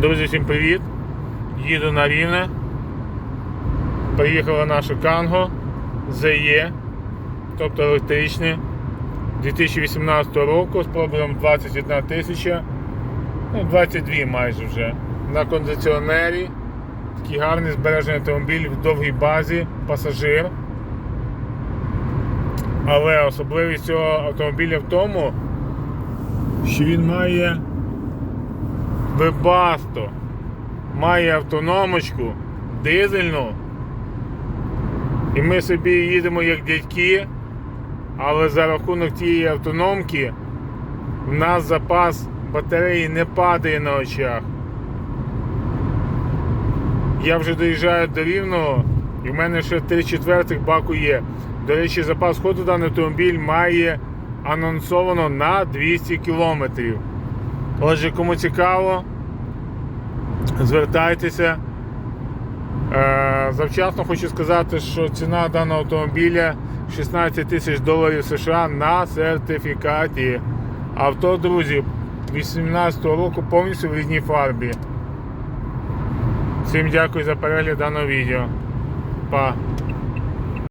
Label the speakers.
Speaker 1: Друзі, всім привіт! Їду на Рівне. Приїхала наша Канго ZE, тобто електричне 2018 року з пробігом 21 тисяча, ну 22 майже вже. На кондиціонері. Такий гарний збережений автомобіль в довгій базі, пасажир. Але особливість цього автомобіля в тому, що він має Вебасто має автономочку дизельну. І ми собі їдемо як дядьки, але за рахунок тієї автономки в нас запас батареї не падає на очах. Я вже доїжджаю до Рівного і в мене ще 3 четвертих баку є. До речі, запас ходу даний автомобіль має анонсовано на 200 кілометрів. Отже, кому цікаво, звертайтеся. Е, Завчасно хочу сказати, що ціна даного автомобіля 16 тисяч доларів США на сертифікаті. Авто, друзі, 2018 року повністю в рідній фарбі. Всім дякую за перегляд даного відео. Па!